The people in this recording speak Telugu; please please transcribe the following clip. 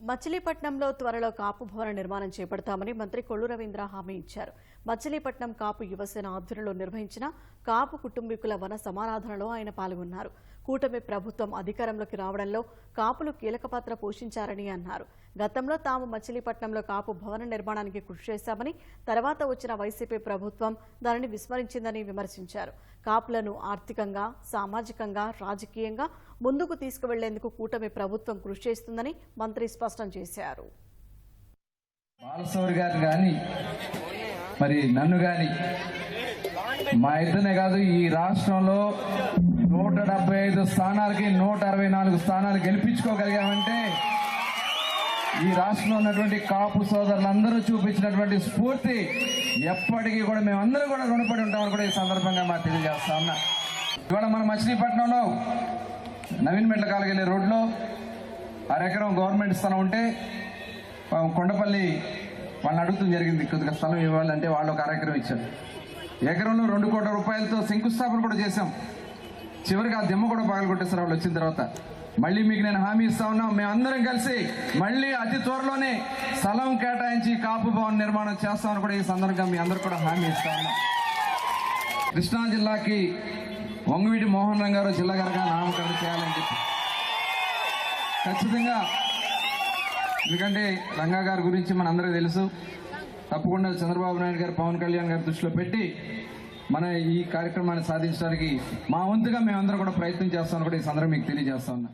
మచిలీపట్నంలో త్వరలో కాపు భవన నిర్మాణం చేపడతామని మంత్రి కొల్లు రవీంద్ర హామీ ఇచ్చారు. మచిలీపట్నం కాపు యువసేన ఆధ్వర్యంలో నిర్వహించిన కాపు కుటుంబీకుల వన సమారాధనలో ఆయన పాల్గొన్నారు. కూటమి ప్రభుత్వం అధికారంలోకి రావడంలో కాపులు కీలక పాత్ర పోషించారని అన్నారు. గతంలో తాము మచిలీపట్నంలో కాపు భవన నిర్మాణానికి కృషి చేశామని తర్వాత వచ్చిన వైసీపీ ప్రభుత్వం దానిని విస్మరించిందని విమర్శించారు. కాపులను ఆర్థికంగా సామాజికంగా రాజకీయంగా ముందుకు తీసుకువెళ్ళేందుకు కూటమి ప్రభుత్వం కృషి చేస్తుందని మంత్రి స్పష్టం చేశారు. గారు కానీ మరి నన్ను కానీ మా ఇద్దరినే కాదు ఈ రాష్ట్రంలో నూట డెబ్బై ఐదు స్థానాలకి నూట అరవై నాలుగు స్థానాలు గెలిపించుకోగలిగామంటే ఈ రాష్ట్రంలో ఉన్నటువంటి కాపు సోదరులందరూ చూపించినటువంటి స్ఫూర్తి ఎప్పటికీ కూడా మేమందరం కూడా రుణపడి ఉంటామని కూడా ఈ సందర్భంగా మా తెలియజేస్తా ఉన్నా. ఇవాళ మన మచిలీపట్నంలో నవీన్ మెట్ల కాలకి వెళ్ళే రోడ్లో అరెకరం గవర్నమెంట్ స్థలం ఉంటే కొండపల్లి వాళ్ళని అడుగుతుంది జరిగింది. కొద్దిగా స్థలం ఇవ్వాలంటే వాళ్ళు ఒక అరెకరం ఇచ్చారు. ఎకరంలో రెండు కోట్ల రూపాయలతో శంకుస్థాపన కూడా చేశాం. చివరికి ఆ దెమ్మ కూడా పగలగొట్టేసారు వాళ్ళు వచ్చిన తర్వాత. మళ్ళీ మీకు నేను హామీ ఇస్తా ఉన్నా మేమందరం కలిసి మళ్ళీ అతి త్వరలోనే స్థలం కేటాయించి కాపు భవన్ నిర్మాణం చేస్తామని కూడా ఈ సందర్భంగా మీ అందరు కూడా హామీ ఇస్తా ఉన్నా. కృష్ణా జిల్లాకి వంగవీటి మోహన్ రంగ్ గారు జిల్లా గారుగా నామకరణం చేయాలని చెప్పి. ఖచ్చితంగా ఎందుకంటే రంగా గారి గురించి మనందరికీ తెలుసు. తప్పకుండా చంద్రబాబు నాయుడు గారు పవన్ కళ్యాణ్ గారి దృష్టిలో పెట్టి మన ఈ కార్యక్రమాన్ని సాధించడానికి మా వంతుగా మేమందరం కూడా ప్రయత్నం చేస్తామని కూడా ఈ సందర్భం మీకు తెలియజేస్తా ఉన్నా.